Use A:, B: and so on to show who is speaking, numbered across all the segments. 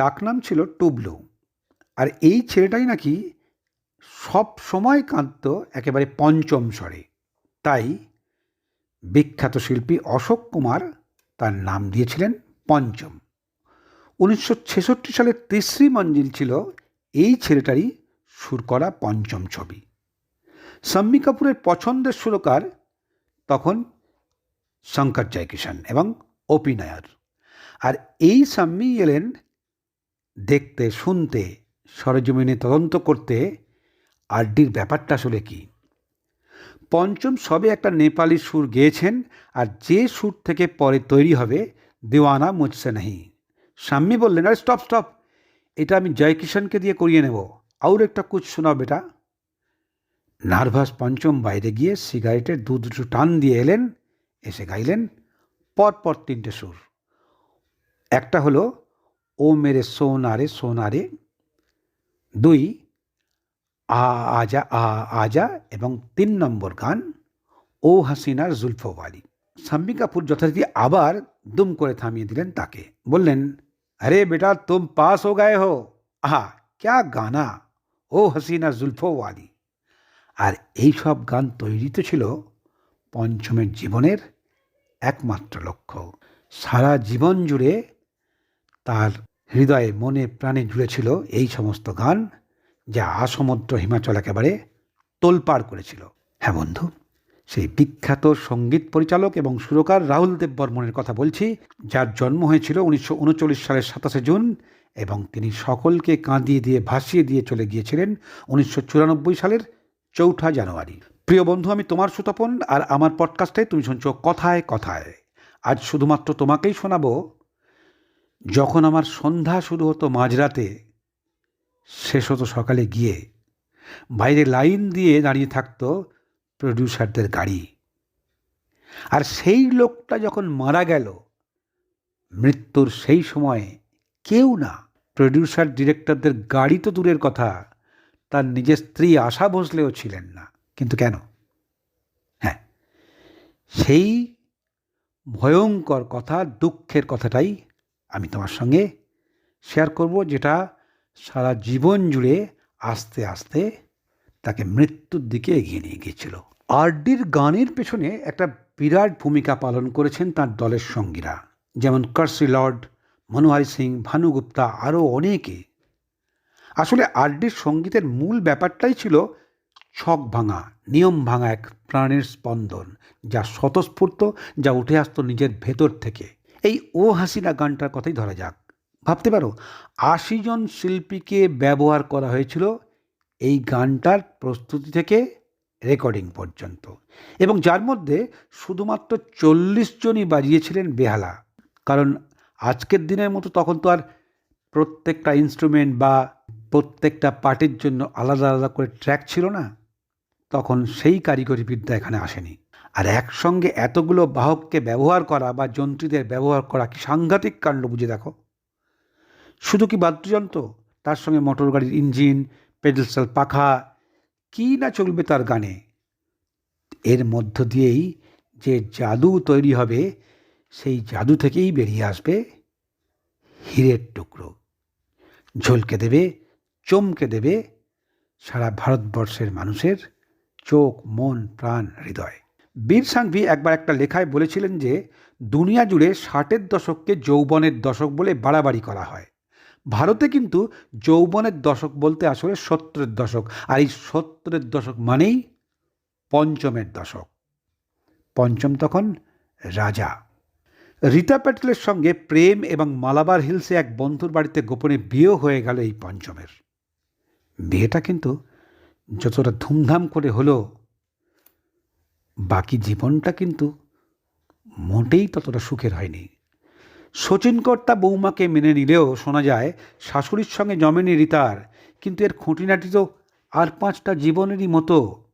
A: ডাকনাম ছিল টুবলু। আর এই ছেলেটাই নাকি সব সময় কাঁদত, একেবারে পঞ্চম স্বরে। তাই বিখ্যাত শিল্পী অশোক কুমার তার নাম দিয়েছিলেন পঞ্চম। উনিশশো ছেষট্টি সালের তিসরি মঞ্জিল ছিল এই ছেলেটারই সুর করা পঞ্চম ছবি। শাম্মী কাপুরের পছন্দের সুরকার তখন শঙ্কর জয়কিষাণ এবং ওপি নায়ার। আর এই সাম্মি এলেন দেখতে, শুনতে, সরজমিনে তদন্ত করতে আড্ডির ব্যাপারটা আসলে কি? পঞ্চম সবে একটা নেপালি সুর গেয়েছেন আর যে সুর থেকে পরে তৈরি হবে দেওয়ানা মুঝসে নাহি সাম্মি বললেন, আরে স্টপ স্টপ এটা আমি জয়কিষাণকে দিয়ে করিয়ে নেব। আউর একটা কুচ শোনাও বেটা। নার্ভাস পঞ্চম বাইরে গিয়ে সিগারেটের দু দুটো টান দিয়ে এলেন, এসে গাইলেন, পরপর তিনটে সুর। একটা হলো ও মেরে সোনারে সোনারে দুই আ আজা আ আজা এবং তিন নম্বর গান ও হাসিনার জুলফোওয়ালি শাম্মী কাপুর যথারীতি আবার দুম করে থামিয়ে দিলেন তাকে বললেন আরে বেটা তুম পাস হো গায়ে হো আহা ক্যা গানা ও হাসিনা জুলফোওয়ালি আর এই সব গান তৈরি তো ছিল পঞ্চমের জীবনের একমাত্র লক্ষ্য সারা জীবন জুড়ে তার হৃদয়ে মনে প্রাণে জুড়েছিল এই সমস্ত গান যা আসমুদ্র হিমাচল একেবারে তোলপাড় করেছিল। হ্যাঁ বন্ধু, সেই বিখ্যাত সংগীত পরিচালক এবং সুরকার রাহুল দেব বর্মনের কথা বলছি, যার জন্ম হয়েছিল উনিশশো উনচল্লিশ সালের সাতাশে জুন এবং তিনি সকলকে কাঁদিয়ে দিয়ে ভাসিয়ে দিয়ে চলে গিয়েছিলেন উনিশশো চুরানব্বই সালের চৌঠা জানুয়ারি। প্রিয় বন্ধু, আমি তোমার সুতপন আর আমার পডকাস্টে তুমি শুনছো কথায় কথায়। আজ শুধুমাত্র তোমাকেই শোনাবো যখন আমার সন্ধ্যা শুরু হতো মাঝরাতে, শেষ হতো সকালে গিয়ে, বাইরে লাইন দিয়ে দাঁড়িয়ে থাকতো প্রডিউসারদের গাড়ি। আর সেই লোকটা যখন মারা গেল, মৃত্যুর সেই সময়ে কেউ না প্রডিউসার ডিরেক্টরদের গাড়ি তো দূরের কথা, তার নিজের স্ত্রী আশা ভোসলেও ছিলেন না। কিন্তু কেন? হ্যাঁ সেই ভয়ঙ্কর কথা, দুঃখের কথাটাই আমি তোমার সঙ্গে শেয়ার করব যেটা সারা জীবন জুড়ে আস্তে আস্তে তাকে মৃত্যুর দিকে এগিয়ে নিয়ে গিয়েছিল। আরডির গানের পেছনে একটা বিরাট ভূমিকা পালন করেছেন তার দলের সঙ্গীরা, যেমন কার্সি লর্ড মনোহারি সিং ভানুগুপ্তা আরও অনেকে। আসলে আরডির সঙ্গীতের মূল ব্যাপারটাই ছিল ছক ভাঙা, নিয়ম ভাঙা এক প্রাণের স্পন্দন, যা স্বতঃস্ফূর্ত, যা উঠে আসতো নিজের ভেতর থেকে। এই ও হাসিনা গানটার কথাই ধরা যাক। ভাবতে পারো, আশি জন শিল্পীকে ব্যবহার করা হয়েছিল এই গানটার প্রস্তুতি থেকে রেকর্ডিং পর্যন্ত এবং যার মধ্যে শুধুমাত্র চল্লিশ জনই বাজিয়েছিলেন বেহালা। কারণ আজকের দিনের মতো তখন তো আর প্রত্যেকটা ইনস্ট্রুমেন্ট বা প্রত্যেকটা পার্টির জন্য আলাদা আলাদা করে ট্র্যাক ছিল না। তখন সেই কারিগরি বিদ্যা এখানে আসেনি। আর একসঙ্গে এতগুলো বাহককে ব্যবহার করা বা যন্ত্রীদের ব্যবহার করা কি সাংঘাতিক কাণ্ড বুঝে দেখো? শুধু কি বাদ্যযন্ত্র? তার সঙ্গে মোটর গাড়ির ইঞ্জিন পেডেলসাল পাখা, কী না চলবে তার গানে? এর মধ্য দিয়েই যে জাদু তৈরি হবে, সেই জাদু থেকেই বেরিয়ে আসবে হীরের টুকরো। ঝলকে দেবে, চমকে দেবে সারা ভারতবর্ষের মানুষের চোখ, মন, প্রাণ, হৃদয়। বীর সাংভি একবার একটা লেখায় বলেছিলেন যে, দুনিয়া জুড়ে ষাটের দশককে যৌবনের দশক বলে বাড়াবাড়ি করা হয়। ভারতে কিন্তু যৌবনের দশক বলতে আসলে সত্তরের দশক। আর এই সত্তরের দশক মানেই পঞ্চমের দশক। পঞ্চম তখন রাজা। রীতা প্যাটেলের সঙ্গে প্রেম এবং মালাবার হিলসে এক বন্ধুর বাড়িতে গোপনে বিয়েও হয়ে গেল এই পঞ্চমের। বিয়েটা কিন্তু যতটা ধুমধাম করে হলো বাকি জীবনটা কিন্তু মোটেই ততটা সুখের হয়নি। শচীন কর্তা বৌমাকে মেনে নিলেও শোনা যায়, শাশুড়ির সঙ্গে জমেনি রিতার, কিন্তু এর খুঁটিনাটি তো আর পাঁচটা জীবনেরই মতো।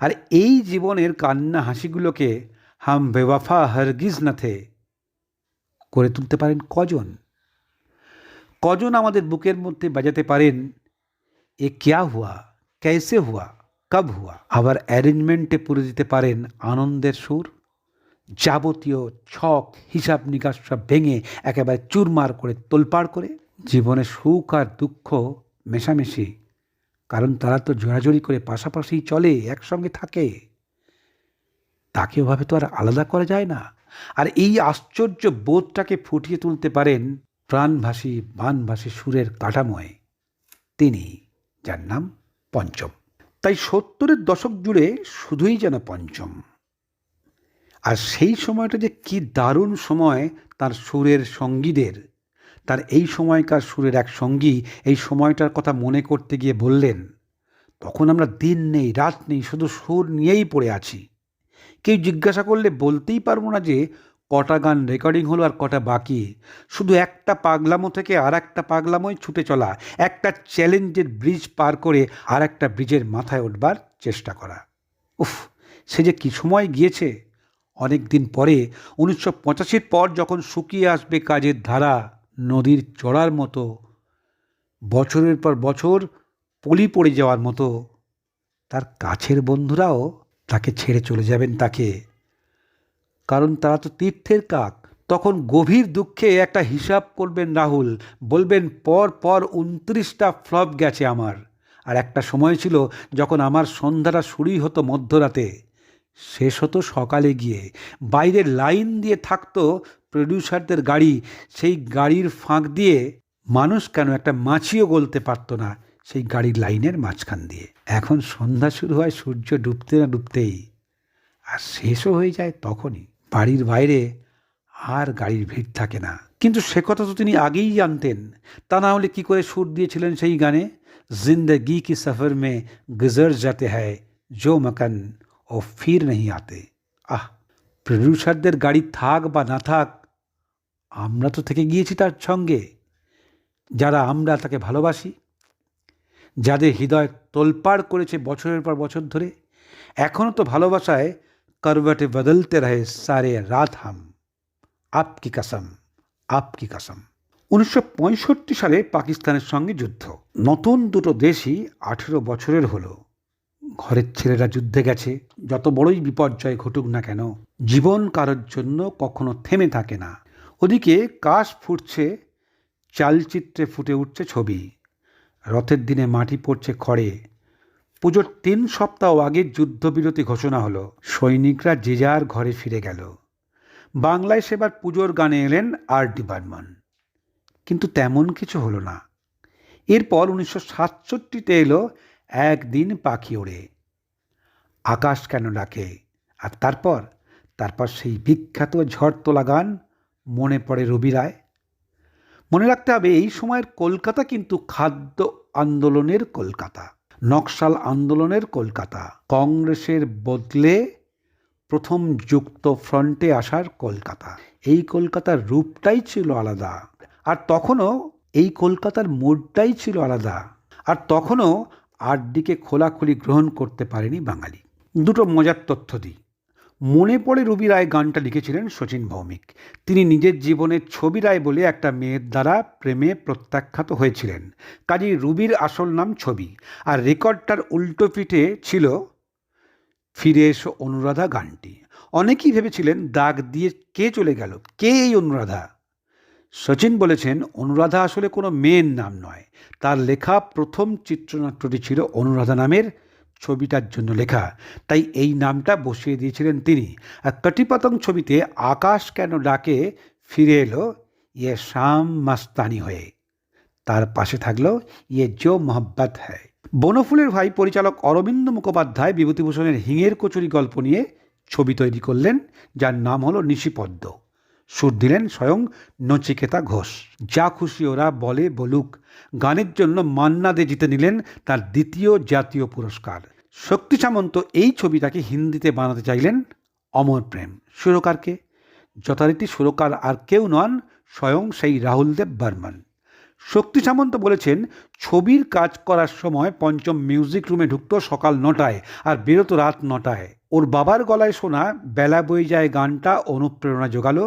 A: আর এই জীবনের কান্না হাসিগুলোকে হাম বেওয়াফা হরগিজ নাথে করে তুলতে পারেন কজন? কজন আমাদের বুকের মধ্যে বাজাতে পারেন, এ ক্যা হুয়া कैसे হুয়া? কব হুয়া। আবার অ্যারেঞ্জমেন্টে পুরে দিতে পারেন আনন্দের সুর। যাবতীয় ছক, হিসাব নিকাশ সব ভেঙে একেবারে চুরমার করে তোলপাড় করে জীবনে সুখ আর দুঃখ মেশামেশি। কারণ তারা তো জোড়াজোড়ি করে পাশাপাশি চলে, একসঙ্গে থাকে। তাকে ওভাবে তো আর আলাদা করা যায় না। আর এই আশ্চর্য বোধটাকে ফুটিয়ে তুলতে পারেন প্রাণভাসী, বানভাসী সুরের কাঠামোয়। তিনি, যার নাম পঞ্চম। তাই সত্তরের দশক জুড়ে শুধুই যেন পঞ্চম। আর সেই সময়টা যে কি দারুণ সময় তার সুরের সঙ্গীদের, তার এই সময়কার সুরের এক সঙ্গী এই সময়টার কথা মনে করতে গিয়ে বললেন, তখন আমরা দিন নেই, রাত নেই, শুধু সুর নিয়েই পড়ে আছি। কেউ জিজ্ঞাসা করলে বলতেই পারব না যে কটা গান রেকর্ডিং হলো আর কটা বাকি? শুধু একটা পাগলামো থেকে আর একটা পাগলামোই ছুটে চলা, একটা চ্যালেঞ্জের ব্রিজ পার করে আর একটা ব্রিজের মাথায় উঠবার চেষ্টা করা। উফ, সে যে কী সময় গিয়েছে? অনেক দিন পরে, উনিশশো পঁচাশির পর যখন শুকিয়ে আসবে কাজের ধারা, নদীর চড়ার মতো, বছরের পর বছর পলি পড়ে যাওয়ার মতো, তার কাছের বন্ধুরাও তাকে ছেড়ে চলে যাবেন তাকে। কারণ তারা তো তীর্থের কাক। তখন গভীর দুঃখে একটা হিসাব করবেন রাহুল, বলবেন, পর পর উনত্রিশটা ফ্লপ গেছে আমার। আর একটা সময় ছিল যখন আমার সন্ধ্যাটা শুরুই হতো মধ্যরাতে। শেষ হতো সকালে গিয়ে। বাইরের লাইন দিয়ে থাকতো প্রডিউসারদের গাড়ি। সেই গাড়ির ফাঁক দিয়ে মানুষ কেন একটা মাছিও গলতে পারতো না সেই গাড়ির লাইনের মাঝখান দিয়ে। এখন সন্ধ্যা শুরু হয়, সূর্য ডুবতে না ডুবতেই। আর শেষও হয়ে যায় তখনই। বাড়ির বাইরে আর গাড়ির ভিড় থাকে না। কিন্তু সে কথা তো তিনি আগেই জানতেন। তা না হলে কী করে সুর দিয়েছিলেন সেই গানে? জিন্দগি কি সফর মে গুজর যাতে হ্যায় জো মকান ও ফির নেই আতে। আহ, প্রডিউসারদের গাড়ি থাক বা না থাক, আমরা তো থেকে গিয়েছি তার সঙ্গে। যারা আমরা তাকে ভালোবাসি, যাদের হৃদয় তোলপাড় করেছে বছরের পর বছর ধরে এখনও তো ভালোবাসায় করবটে বদলতে রহে সারে রাত হাম আপকি কাসম আপকি কাসম উনিশশো সালে পাকিস্তানের সঙ্গে যুদ্ধ। নতুন দুটো দেশই আঠেরো বছরের হলো। ঘরের ছেলেরা যুদ্ধে গেছে। যত বড়ই বিপর্যয় ঘটুক না কেন, জীবন কারোর জন্য কখনো থেমে থাকে না। ওদিকে কাশ ফুটছে, চালচিত্রে ফুটে উঠছে ছবি। রথের দিনে মাটি পড়ছে খড়ে। পুজোর তিন সপ্তাহ আগে যুদ্ধবিরতি ঘোষণা হলো। সৈনিকরা যে যার ঘরে ফিরে গেল। বাংলায় সেবার পুজোর গানে এলেন আর ডি কিন্তু তেমন কিছু হলো না। এরপর উনিশশো সাতষট্টিতে এলো একদিন পাখি ওড়ে। আকাশ কেন ডাকে? আর তারপর? তারপর সেই বিখ্যাত ঝড় তোলা গান মনে পড়ে রবি রায়। মনে রাখতে হবে, এই সময়ের কলকাতা কিন্তু খাদ্য আন্দোলনের কলকাতা। নকশাল আন্দোলনের কলকাতা। কংগ্রেসের বদলে প্রথম যুক্ত ফ্রন্টে আসার কলকাতা। এই কলকাতার রূপটাই ছিল আলাদা। আর তখনও এই কলকাতার মোড়টাই ছিল আলাদা। আর তখনও আটদিকে খোলাখুলি গ্রহণ করতে পারেনি বাঙালি। দুটো মজার তথ্য দিই। মনে পড়ে রবি রায় গানটা লিখেছিলেন শচীন ভৌমিক। তিনি নিজের জীবনের ছবি রায় বলে একটা মেয়ের দ্বারা প্রেমে প্রত্যাখ্যাত হয়েছিলেন। কাজী রুবির আসল নাম ছবি। আর রেকর্ডটার উল্টো পিঠে ছিল ফিরে এসো অনুরাধা গানটি। অনেকেই ভেবেছিলেন, দাগ দিয়ে কে চলে গেল? কে এই অনুরাধা? সচিন বলেছেন, অনুরাধা আসলে কোনো মেয়ের নাম নয়। তার লেখা প্রথম চিত্রনাট্যটি ছিল অনুরাধা নামের। ছবিটার জন্য লেখা। তাই এই নামটা বসিয়ে দিয়েছিলেন তিনি। আর কটিপতং ছবিতে আকাশ কেন ডাকে ফিরে এলো ইয়ে শাম মাস্তানি হয়ে। তার পাশে থাকল ইয়ে জো মোহব্বত হ্যায়। বনফুলের ভাই পরিচালক অরবিন্দ মুখোপাধ্যায় বিভূতিভূষণের হিঙের কচুরি গল্প নিয়ে ছবি তৈরি করলেন, যার নাম হলো নিশিপদ্ম। সুর দিলেন স্বয়ং নচিকেতা ঘোষ। যা খুশি ওরা বলে বলুক, গানের জন্য মান্না দে জিতে নিলেন তার দ্বিতীয় জাতীয় পুরস্কার। শক্তি সামন্ত এই ছবিটাকে হিন্দিতে বানাতে চাইলেন অমর প্রেম। সুরকারকে, যথারীতি সুরকার আর কেউ নন, স্বয়ং সেই রাহুল দেব বর্মন। শক্তি সামন্ত বলেছেন, ছবির কাজ করার সময় পঞ্চম মিউজিক রুমে ঢুকতো সকাল নটায় আর বেরোতো রাত নটায়। ওর বাবার গলায় শোনা বেলা বয়ে যায় গানটা অনুপ্রেরণা জোগালো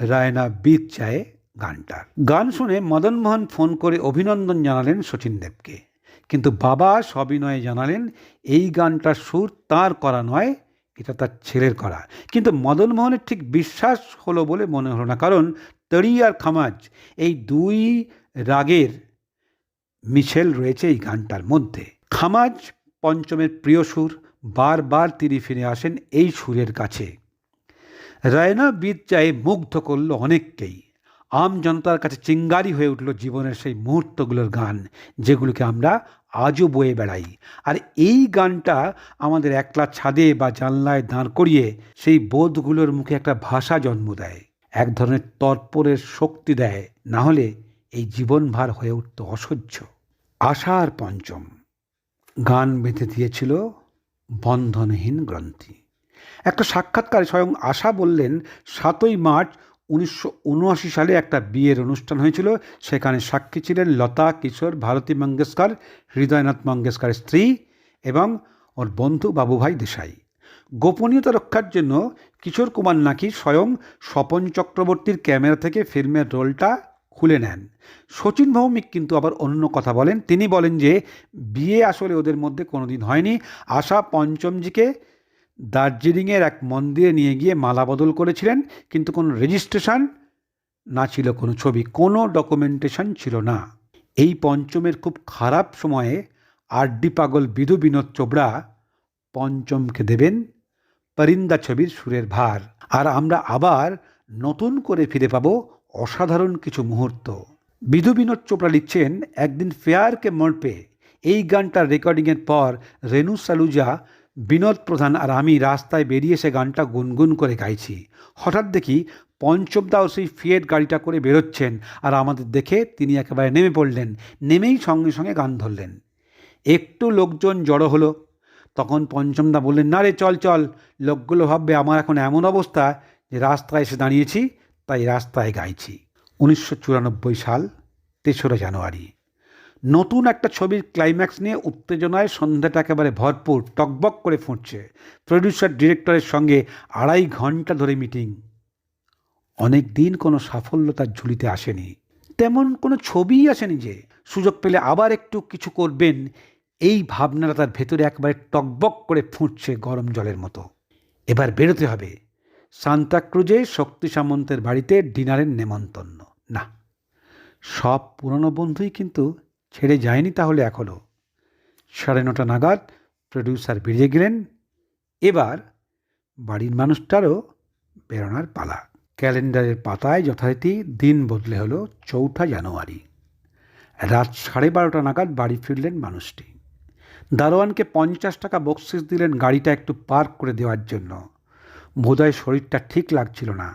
A: রায়না বিত চায়ে গানটার গান শুনে মদন মোহন ফোন করে অভিনন্দন জানালেন শচীন দেবকে। কিন্তু বাবা সবিনয়ে জানালেন, এই গানটার সুর তার করা নয়, এটা তার ছেলের করা। কিন্তু মদন মোহনের ঠিক বিশ্বাস হলো বলে মনে হলো না। কারণ তরি আর খামাজ, এই দুই রাগের মিশেল রয়েছে এই গানটার মধ্যে। খামাজ পঞ্চমের প্রিয় সুর, বারবার তিনি ফিরে আসেন এই সুরের কাছে। রায়না বিদ চায়ে মুগ্ধ করল অনেককেই। আম জনতার কাছে চিঙ্গারি হয়ে উঠল জীবনের সেই মুহূর্তগুলোর গান, যেগুলোকে আমরা আজও বয়ে বেড়াই। আর এই গানটা আমাদের একলা ছাদে বা জানলায় দাঁড় করিয়ে সেই বোধগুলোর মুখে একটা ভাষা জন্ম দেয়। এক ধরনের তৎপরের শক্তি দেয়, না হলে এই জীবনভার হয়ে উঠত অসহ্য। আশার পঞ্চম। গান বেঁধে দিয়েছিল বন্ধনহীন গ্রন্থি। একটা সাক্ষাৎকারে স্বয়ং আশা বললেন, সাতই মার্চ উনিশশো উনআশি সালে একটা বিয়ের অনুষ্ঠান হয়েছিল। সেখানে সাক্ষী ছিলেন লতা, কিশোর, ভারতী মঙ্গেশকর, হৃদয়নাথ মঙ্গেশকরের স্ত্রী এবং ওর বন্ধু বাবুভাই দেশাই। গোপনীয়তা রক্ষার জন্য কিশোর কুমার নাকি স্বয়ং স্বপন চক্রবর্তীর ক্যামেরা থেকে ফিল্মের রোলটা খুলে নেন। শচীন ভৌমিক কিন্তু আবার অন্য কথা বলেন। তিনি বলেন যে, বিয়ে আসলে ওদের মধ্যে কোনোদিন হয়নি। আশা পঞ্চমজিকে দার্জিলিংয়ের এক মন্দিরে নিয়ে গিয়ে মালা বদল করেছিলেন, কিন্তু কোনো রেজিস্ট্রেশন না ছিল, কোনো ছবি, কোনো ডকুমেন্টেশন ছিল না। এই পঞ্চমের খুব খারাপ সময়ে আরডি পাগল বিধু বিনোদ চোপড়া পঞ্চমকে দেবেন পরিন্দা ছবির সুরের ভার। আর আমরা আবার নতুন করে ফিরে পাব অসাধারণ কিছু মুহূর্ত। বিধু বিনোদ চোপড়া লিখছেন, একদিন ফেয়ারকে মর্পে। এই গানটার রেকর্ডিংয়ের পর রেনু সালুজা বিনোদ প্রধান আর আমি রাস্তায় বেরিয়ে সে গানটা গুনগুন করে গাইছি। হঠাৎ দেখি পঞ্চমদাও সেই ফিয়েট গাড়িটা করে বেরোচ্ছেন আর আমাদের দেখে তিনি একেবারে নেমে পড়লেন, নেমেই সঙ্গে সঙ্গে গান ধরলেন। একটু লোকজন জড়ো হলো। তখন পঞ্চমদা বললেন, না রে, চল চল। লোকগুলো ভাববে, আমার এখন এমন অবস্থা যে রাস্তায় এসে দাঁড়িয়েছি, তাই রাস্তায় গাইছি। উনিশশো চুরানব্বই সাল, তেসরা জানুয়ারি। নতুন একটা ছবির ক্লাইম্যাক্স নিয়ে উত্তেজনায় সন্ধ্যাটা একেবারে ভরপুর, টকবক করে ফুটছে। প্রডিউসার ডিরেক্টরের সঙ্গে আড়াই ঘণ্টা ধরে মিটিং অনেক দিন কোনো সাফল্য তার ঝুলিতে আসেনি। তেমন কোনো ছবিই আসেনি যে সুযোগ পেলে আবার একটু কিছু করবেন, এই ভাবনাটা তার ভেতরে একবারে টকবক করে ফুটছে গরম জলের মতো। এবার বেরোতে হবে। সান্তাক্রুজে শক্তি সামন্তের বাড়িতে ডিনারের নেমন্তন্ন। না, সব পুরনো বন্ধুই কিন্তু ছেড়ে যায়নি তাহলে এখনও। সাড়ে নটা নাগাদ প্রডিউসার বেরিয়ে গেলেন। এবার বাড়ির মানুষটারও বেরোনার পালা। ক্যালেন্ডারের পাতায় যথারীতি দিন বদলে হলো চৌঠা জানুয়ারি। রাত সাড়ে বারোটা নাগাদ বাড়ি ফিরলেন মানুষটি। দারোয়ানকে পঞ্চাশ টাকা বকশিস দিলেন গাড়িটা একটু পার্ক করে দেওয়ার জন্য। বোধহয় শরীরটা ঠিক লাগছিল না।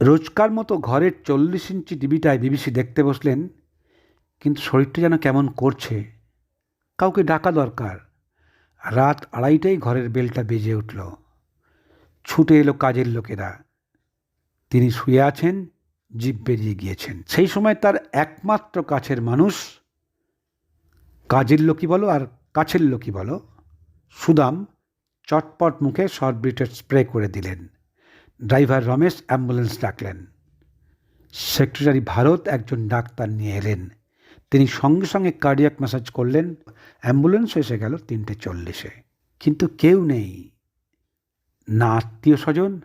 A: রোজকার মতো ঘরের চল্লিশ ইঞ্চি টিভিটায় বিবিসি দেখতে বসলেন কিন্তু শরীরটা যেন কেমন করছে? কাউকে ডাকা দরকার। রাত আড়াইটাই ঘরের বেলটা বেজে উঠল। ছুটে এলো কাজের লোকেরা। তিনি শুয়ে আছেন জীব বেরিয়ে গিয়েছেন। সেই সময় তার একমাত্র কাছের মানুষ, কাজের লোকই বলো আর কাছের লোকই বলো, সুদাম চটপট মুখে শর্টব্রিটের স্প্রে করে দিলেন। ড্রাইভার রমেশ অ্যাম্বুলেন্স ডাকলেন। সেক্রেটারি ভারত একজন ডাক্তার নিয়ে এলেন। তিনি সঙ্গে সঙ্গে কার্ডিয়াক ম্যাসাজ করলেন অ্যাম্বুলেন্স এসে গেল তিনটে চল্লিশে। কিন্তু কেউ নেই, না আত্মীয় স্বজন,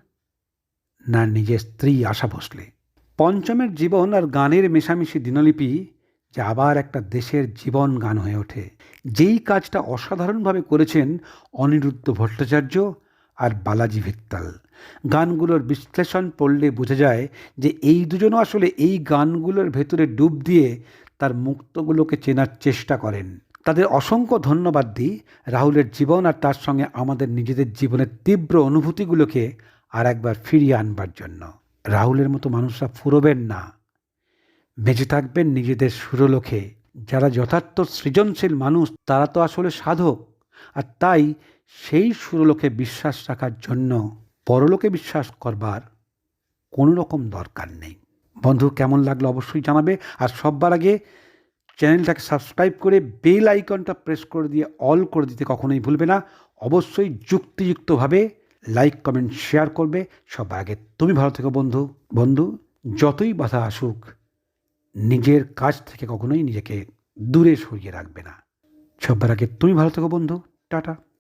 A: না নিজের স্ত্রী আশা ভোসলে। পঞ্চমের জীবন আর গানের মেশামেশি দিনলিপি যে আবার একটা দেশের জীবন গান হয়ে ওঠে। যেই কাজটা অসাধারণভাবে করেছেন অনিরুদ্ধ ভট্টাচার্য আর বালাজি ভিত্তাল। গানগুলোর বিশ্লেষণ পড়লে বোঝা যায় যে এই দুজনও আসলে এই গানগুলোর ভেতরে ডুব দিয়ে তার মুক্তগুলোকে চেনার চেষ্টা করেন। তাদের অসংখ্য ধন্যবাদ দিই রাহুলের জীবন আর তার সঙ্গে আমাদের নিজেদের জীবনের তীব্র অনুভূতিগুলোকে আর একবার ফিরিয়ে আনবার জন্য। রাহুলের মতো মানুষরা ফুরবেন না। বেঁচে থাকবেন নিজেদের সুরলোকে। যারা যথার্থ সৃজনশীল মানুষ, তারা তো আসলে সাধক। আর তাই সেই সুরলোকে বিশ্বাস রাখার জন্য পরলোকে বিশ্বাস করবার কোনো রকম দরকার নেই। বন্ধু, কেমন লাগল অবশ্যই জানাবে। আর সববার আগে চ্যানেলটাকে সাবস্ক্রাইব করে বেল আইকনটা প্রেস করে দিয়ে অল করে দিতে কখনোই ভুলবে না। অবশ্যই যুক্তিযুক্তভাবে লাইক, কমেন্ট, শেয়ার করবে। সবার আগে তুমি ভালো থেকো বন্ধু। বন্ধু, যতই বাধা আসুক, নিজের কাজ থেকে কখনোই নিজেকে দূরে সরিয়ে রাখবে না। সবার আগে তুমি ভালো থেকো বন্ধু। টাটা।